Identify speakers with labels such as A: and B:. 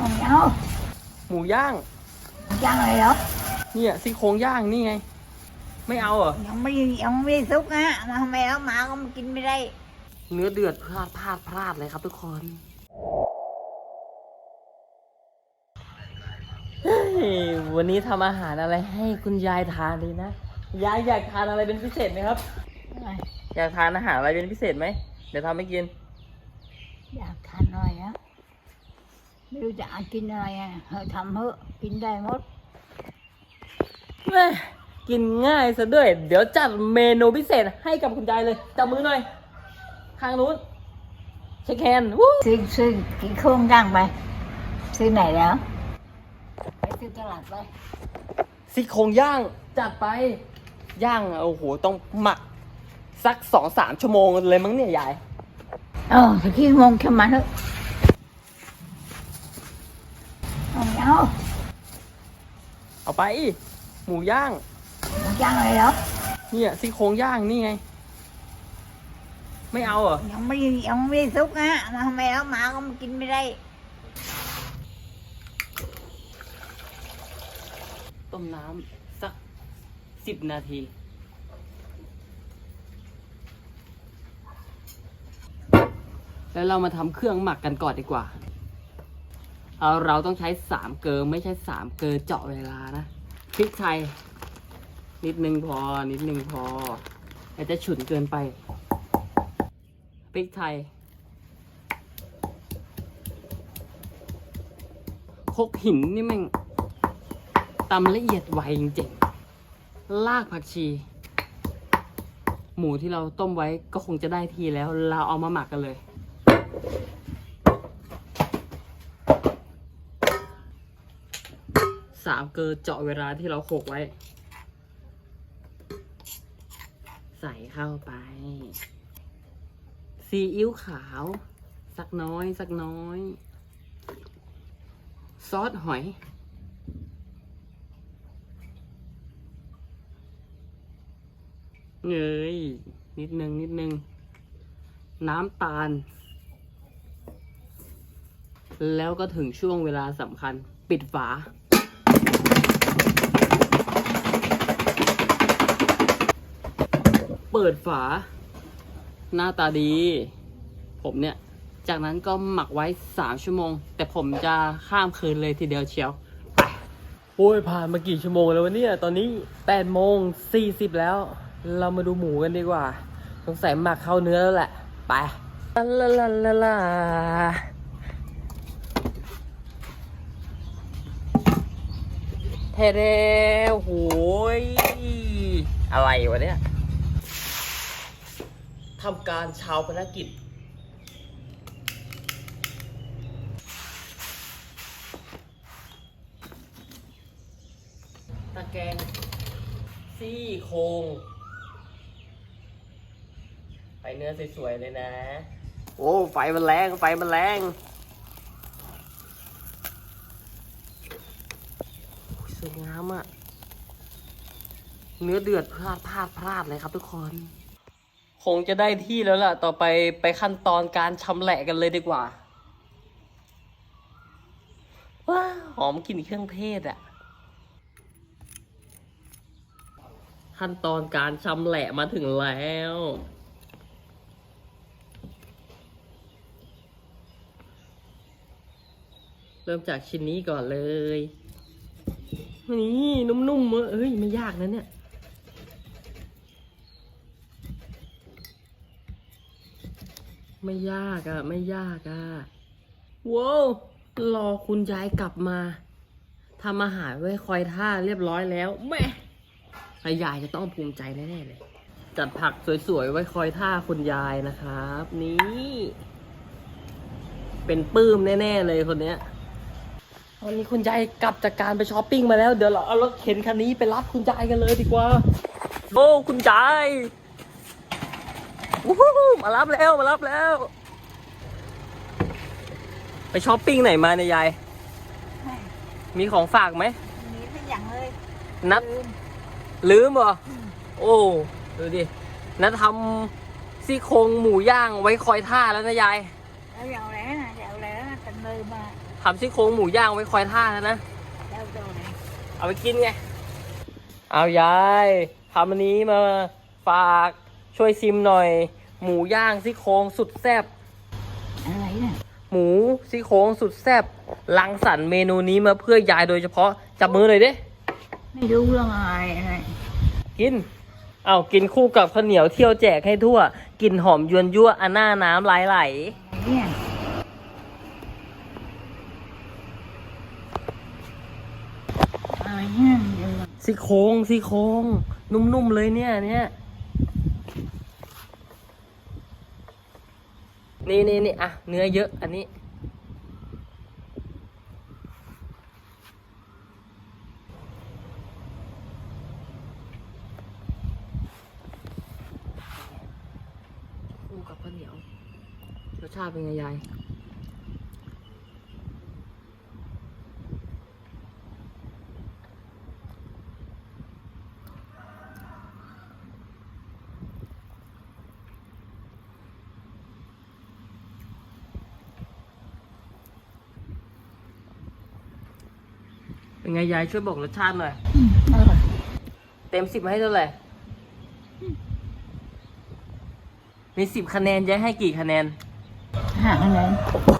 A: không nhớ
B: หมูย่าง
A: chăng rồi đó
B: เนี่ยซี่โครงย่างนี่ไง ไม่เอาเหรอ
A: không biết không biết xúc á mà hôm nay đó mà không kinh bên đây
B: เนื้อเดือดพลาดพลาดพลาดเลยครับทุกคน เฮ้ย วันนี้ทำอาหารอะไรให้คุณยายทานดีนะ ยายอยากทานอะไรเป็นพิเศษไหมครับ
A: Rồi,
B: อยากทานอาหารอะไรเป็นพิเศษไหม เดี๋ยวทำให้กิน
A: dạ thành rồi á Nếu dạ kinh rồi à, hơi thầm hứa kinh đây mốt
B: แม่กินง่ายซะด้วย เดี๋ยวจัดเมนูพิเศษให้กับคุณยายเลยจับมือหน่อยข้างนู้นเช็คแฮนด์วู้
A: xuyên xuyên cái khuôn răng mày xuyên này đó phải xuyên cho lặt đây
B: ซี่โครงย่างจัดไป ย่างโอ้โหต้องหมักสักสองสามชั่วโมงเลยมั้งเนี่ยยาย
A: ờ thì khi mông cho mà nữa không nhớ
B: เอาไป หมูย่าง
A: chăng rồi đó
B: เนี่ยซี่โครงย่างนี่ไง ไม่เอาเหรอ
A: không biết không biết xúc á mà hôm nay đó mà không kinh bên đây
B: ต้มน้ำสักสิบนาที แล้วเรามาทำเครื่องหมักกันก่อนดีกว่า เอาเราต้องใช้สามเกลอไม่ใช่สามเกลอเจาะเวลานะพริกไทย นิดนึงพอ นิดนึงพออาจจะฉุนเกินไปพริกไทยคกหินนี่แม่งตำละเอียดไวจริงๆลากผักชี หมูที่เราต้มไว้ก็คงจะได้ทีแล้ว เราเอามาหมักกันเลย สามเกลือเจาะเวลาที่เราโขกไว้ ใส่เข้าไป ซีอิ๊วขาว สักน้อย สักน้อย ซอสหอยเงยนิดนึงนิดนึง น้ำตาล แล้วก็ถึงช่วงเวลาสำคัญ ปิดฝา เปิดฝา หน้าตาดี ผมเนี่ย จากนั้นก็หมักไว้สามชั่วโมง แต่ผมจะข้ามคืนเลยทีเดียวเชียวโอ้ยผ่านมากี่ชั่วโมงแล้ววะเนี่ย ตอนนี้แปดโมงสี่สิบแล้ว เรามาดูหมูกันดีกว่า สงสัยหมักเข้าเนื้อแล้วแหละ ไปลาลาลาลาลาเทเรโหยอะไรวะเนี่ย ทำการชาวพนักกิจ ตะแกรงซี่โครงไปเนื้อสวยๆเลยนะ โอ้ไฟมันแรงไฟมันแรงสวยงามอะเนื้อเดือดพลาดพลาดพลาดเลยครับทุกคน คงจะได้ที่แล้วล่ะ ต่อไปไปขั้นตอนการชำแหละกันเลยดีกว่า ว้าหอมกลิ่นเครื่องเทศอะขั้นตอนการชำแหละมาถึงแล้ว เริ่มจากชิ้นนี้ก่อนเลย นี่นุ่มๆเว้ยเอ้ยไม่ยากนะเนี่ย ไม่ยากอะไม่ยากอะว้าวรอคุณยายกลับมาทำอาหารไว้คอยท่าเรียบร้อยแล้วแม่ยายจะต้องภูมิใจแน่ๆเลย จัดผักสวยๆไว้คอยท่าคุณยายนะครับ นี่ เป็นปื้มแน่ๆเลยคนเนี้ยวันนี้คุณยายกลับจากการไปช้อปปิ้งมาแล้ว เดี๋ยวเราเอารถเข็นคันนี้ไปรับคุณยายกันเลยดีกว่า โอ้คุณยาย วู้ฮู้มารับแล้ว มารับแล้ว ไปช้อปปิ้งไหนมาเนี่ยยาย มีของฝากไหม
A: nghĩ nó dặn ơi
B: นัด ลืมเหรอ โอ้ ดูดิ นัดทำซี่โครงหมูย่างไว้คอยท่าแล้วนะยาย
A: ở dạo lẽ nè dạo lẽ tình người mà
B: ทำซี่โครงหมูย่างไว้คอยท่าแล้วนะ
A: แล้วตรงไหน
B: เอาไปกินไง เอายายทำอันนี้มาฝาก ช่วยซิมหน่อย หมูย่างซี่โครงสุดแซ่บ
A: อะไรเนี่ย
B: หมูซี่โครงสุดแซ่บรังสรรค์เมนูนี้มาเพื่อยายโดยเฉพาะจับมือเลยดิ
A: ไม่รู้เรื่องอะไรอะไร
B: กินเอากินคู่กับข้าวเหนียวเที่ยวแจกให้ทั่วกลิ่นหอมยวนยั่วอันหน้าน้ำไหลไหล
A: เนี่ยอะไรเนี่ยเดี๋ยว
B: ซี่โครงซี่โครงนุ่มๆเลยเนี่ยเนี่ย นี่นี่นี่อะ เนื้อเยอะอันนี้ คู่กับข้าวเหนียวรสชาติเป็นไงยาย เป็นไงยายช่วยบอกรสชาติหน่อย
A: เออ
B: เต็มสิบให้เท่าไหร่มีสิบคะแนนยายให้กี่คะแนน
A: หาอะไร
B: โอ้